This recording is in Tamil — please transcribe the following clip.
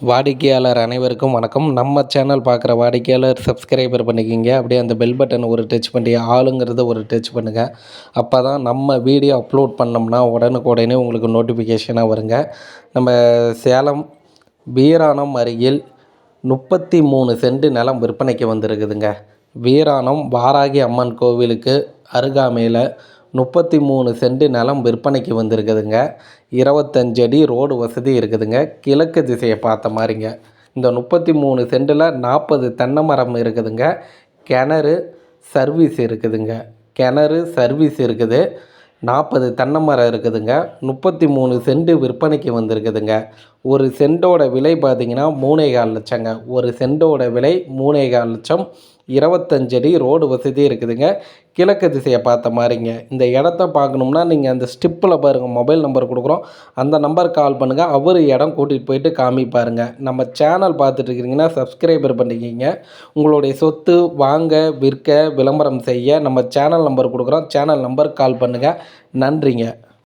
வாடிக்கையாளர் அனைவருக்கும் வணக்கம். நம்ம சேனல் பார்க்குற வாடிக்கையாளர் சப்ஸ்கிரைபர் பண்ணிக்கிங்க. அப்படியே அந்த பெல் பட்டன் ஒரு டச் பண்ணி ஆளுங்கிறத ஒரு டச் பண்ணுங்கள் அப்போ தான் நம்ம வீடியோ அப்லோட் பண்ணோம்னா உடனுக்குடனே உங்களுக்கு நோட்டிஃபிகேஷனாக வருங்க. நம்ம சேலம் வீராணம் அருகில் முப்பத்தி மூணு சென்ட் நிலம் விற்பனைக்கு வந்திருக்குதுங்க. வீராணம் வாராகி அம்மன் கோவிலுக்கு அருகாமையில் முப்பத்தி மூணு சென்ட் நிலம் விற்பனைக்கு வந்திருக்குதுங்க. இருபத்தஞ்சு அடி ரோடு வசதி இருக்குதுங்க. கிழக்கு திசையை பார்த்த மாதிரிங்க. இந்த முப்பத்தி மூணு சென்டில் நாற்பது தென்னை மரம் இருக்குதுங்க. கிணறு சர்வீஸ் இருக்குதுங்க. கிணறு சர்வீஸ் இருக்குது. நாற்பது தென்னை மரம் இருக்குதுங்க. முப்பத்தி மூணு சென்ட் விற்பனைக்கு வந்திருக்குதுங்க. ஒரு சென்டோட விலை பார்த்திங்கன்னா மூணே கால் லட்சங்க. ஒரு சென்டோட விலை மூணே கால் லட்சம் இருபத்தஞ்சடி அடி ரோடு வசதி இருக்குதுங்க. கிழக்கு திசையை பார்த்த மாதிரிங்க. இந்த இடத்த பார்க்கணும்னா நீங்கள் அந்த ஸ்டிப்பில் பாருங்கள் மொபைல் நம்பர் கொடுக்குறோம். அந்த நம்பருக்கு கால் பண்ணுங்கள் அவர் இடம் கூட்டிகிட்டு போயிட்டு காமிப்பாருங்க. நம்ம சேனல் பார்த்துட்டு இருக்கிறீங்கன்னா சப்ஸ்கிரைபர் பண்ணிக்கிங்க. உங்களுடைய சொத்து வாங்க விற்க விளம்பரம் செய்ய நம்ம சேனல் நம்பர் கொடுக்குறோம். சேனல் நம்பருக்கு கால் பண்ணுங்கள் நன்றிங்க.